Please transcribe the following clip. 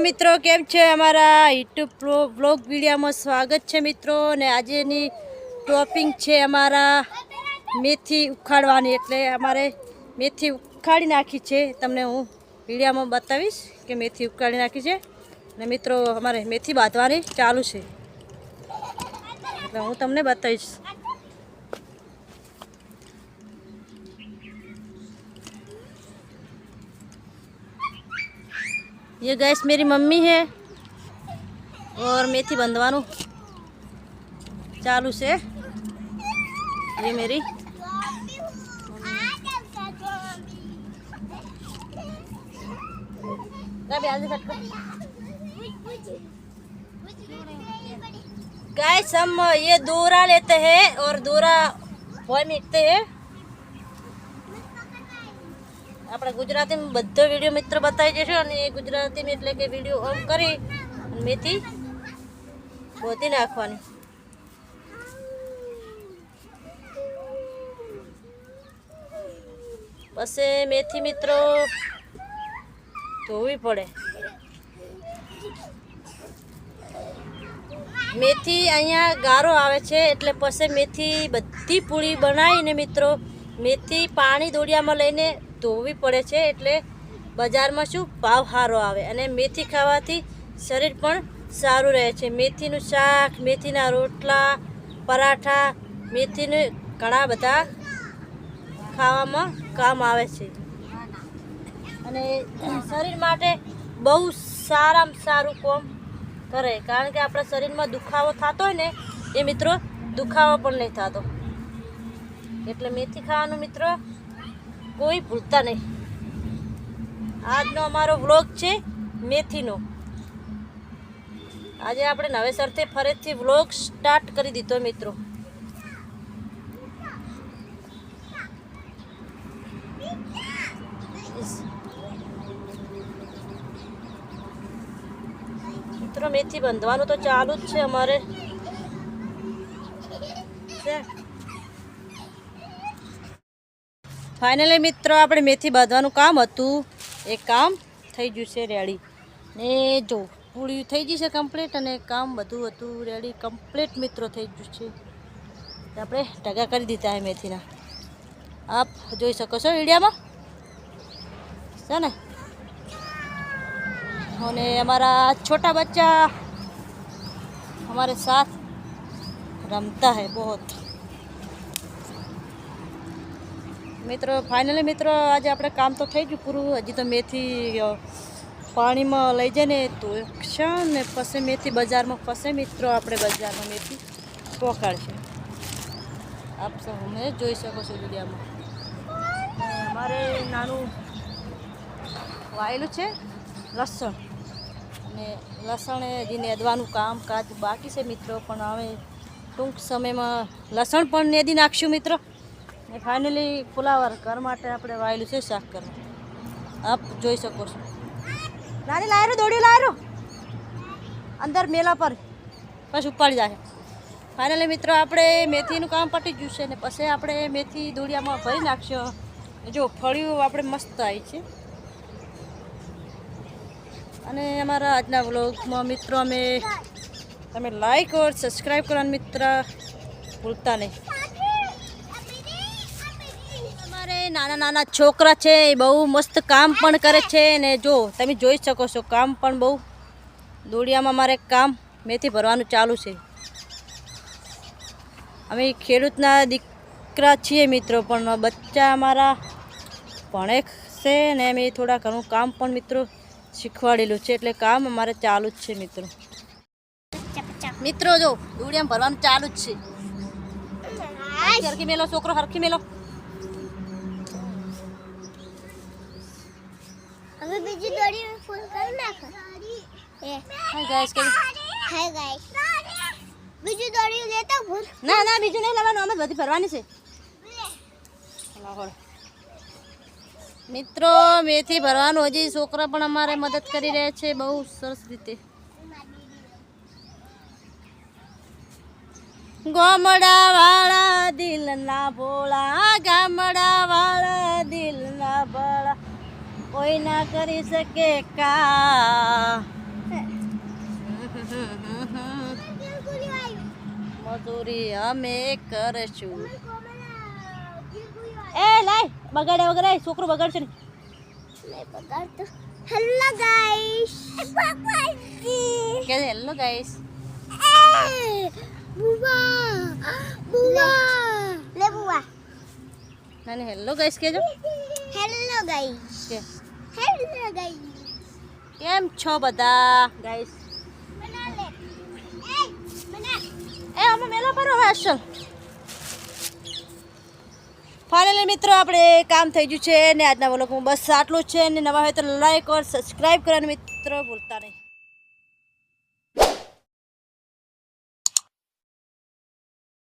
મિત્રો, કેમ છે અમારા યુટ્યુબ બ્લોગ વિડીયામાં સ્વાગત છે મિત્રો, ને આજેની ટોપિંગ છે અમારા મેથી ઉખાડવાની. એટલે અમારે મેથી ઉખાડી નાખી છે. તમને હું વિડીયામાં બતાવીશ કે મેથી ઉખાડી નાખી છે. ને મિત્રો, અમારે મેથી બાંધવાની ચાલુ છે. એટલે હું તમને બતાવીશ. ये गैस मेरी मम्मी है और मेथी बंधवानु। चालू से। ये मेरी। गैस हम ये दूरा लेते हैं और दूरा वो मीटते हैं। આપણે ગુજરાતીમાં બધો વીડિયો મિત્ર બતાવી જશે અને એ ગુજરાતીમાં એટલે કે વીડિયો ઓન કરી મેથી ગોતી નાખવાની. પછી મેથી મિત્રો ધોવી પડે. મેથી અહીંયા ગારો આવે છે એટલે પછી મેથી બધી પૂરી બનાવીને મિત્રો મેથી પાણી દોડિયામાં લઈને ધોવી પડે છે એટલે બજારમાં શું ભાવ સારો આવે અને મેથી ખાવાથી શરીર પણ સારું રહે છે. મેથીનું શાક, મેથીના રોટલા, પરાઠા, મેથીને ઘણા બધા ખાવામાં કામ આવે છે. અને શરીર માટે બહુ સારામાં સારું કોમ કરે. કારણ કે આપણા શરીરમાં દુખાવો થતો હોય ને, એ મિત્રો દુખાવો પણ નહીં થતો. એટલે મેથી ખાવાનું મિત્રો કોઈ ભૂલતા નહીં. આજનો અમારો વ્લોગ છે મેથીનો. આજે આપણે નવેસરથી ફરીથી વ્લોગ સ્ટાર્ટ કરી દીધો મિત્રો. મિત્રો, મેથી બંધવાનું તો ચાલુ જ છે અમારે. ફાઇનલી મિત્રો, આપણે મેથી બાંધવાનું કામ હતું. એ કામ થઈ ગયું છે રેડી. ને જો, પૂરી થઈ ગઈ છે કમ્પ્લીટ અને કામ બધું હતું રેડી કમ્પ્લીટ મિત્રો થઈ ગયું છે. આપણે ટગા કરી દીધા એ મેથીના. આપ જોઈ શકો છો ઈડિયામાં છે ને? અને અમારા છોટા બચ્ચા હમારે સાથ રમતા હૈ બહુ મિત્રો ફાઇનલી મિત્રો, આજે આપણે કામ તો થઈ ગયું પૂરું. હજી તો મેથી પાણીમાં લઈ જાય ને તો છે ને પછી મેથી બજારમાં, ફસે મિત્રો આપણે બજારમાં મેથી. પોકાડશે આપ સૌ તમે જોઈ શકો છો વિડીયામાં. અમારે નાનું વાયેલું છે, લસણ. અને લસણ હજી નેદવાનું કામકાજ બાકી છે મિત્રો, પણ હવે ટૂંક સમયમાં લસણ પણ નેદી નાખશું મિત્રો. ને ફાઇનલી ફુલાવર ઘર માટે આપણે વાયેલું છે શાક કરવા. આપ જોઈ શકો છો. નાની લાયરો, દોડી લાયરો. અંદર મેલા પર. પછી ઉપાડી જાય. ફાઇનલી મિત્રો, આપણે મેથીનું કામ પટી ગયું છે ને પછી આપણે મેથી દોડિયામાં ભરી નાખશો. જો ફળિયું આપણે મસ્ત આવી છે. અને અમારા આજના વ્લોગમાં મિત્રો અમે તમે લાઈક ઓર સબસ્ક્રાઈબ કરવાનું મિત્ર, ભૂલતા નહીં. અમારે નાના નાના છોકરા છે એ બહુ મસ્ત કામ પણ કરે છે ને જો તમે જોઈ શકો છો કામ પણ બહુ. દોડિયામાં અમારે કામ મેથી ભરવાનું ચાલુ છે. અમે ખેડૂતના દીકરા છીએ મિત્રો પણ બચ્ચા અમારા ભણે છે ને અમે થોડા ઘણું કામ પણ મિત્રો શીખવાડેલું છે એટલે કામ અમારે ચાલુ જ છે મિત્રો. મિત્રો જો દોડિયામાં ભરવાનું ચાલુ જ છે. હરખી હરખી મેલો છોકરો હરખી મેલો. હવે બીજી દોરી ફૂલ કરી નાખો. એ હાય ગાઈસ કે હાય ગાઈસ બીજી દોરી લેતા ભૂલ. ના ના બીજું નહીં લેવાનું અમે બધી ભરવાની છે. મિત્રો મેથી ભરવાનું હજી છોકરા પણ અમારે મદદ કરી રહ્યા છે બહુ સરસ રીતે. ગોમડા વાળા દિલ ના ભોળા ગામડા વાળા દિલ ના ભોળા. કોઈ ના કરી શકે કા? મજૂરી અમે કરશું. એ લાય બગાડે વગર છોકરું બગાડશે ને હેલો ગાઈસ કે હેલો ગાઈસ બુવા બુવા. લે બુવા. નાની હેલો ગાઈસ કેજો. હેલો ગાઈસ હેલો ગાઈસ કેમ છો બધા? ગાઈસ એ અમે મેલા પર હવે અસલ ફાઇનલી મિત્રો આપણે કામ થઈ ગયું છે ને આજના વ્લોગમાં બસ આટલું છે ને નવા હોય તો લાઈક ઓર સબસ્ક્રાઈબ કરવાનું મિત્રો ભૂલતા નહીં.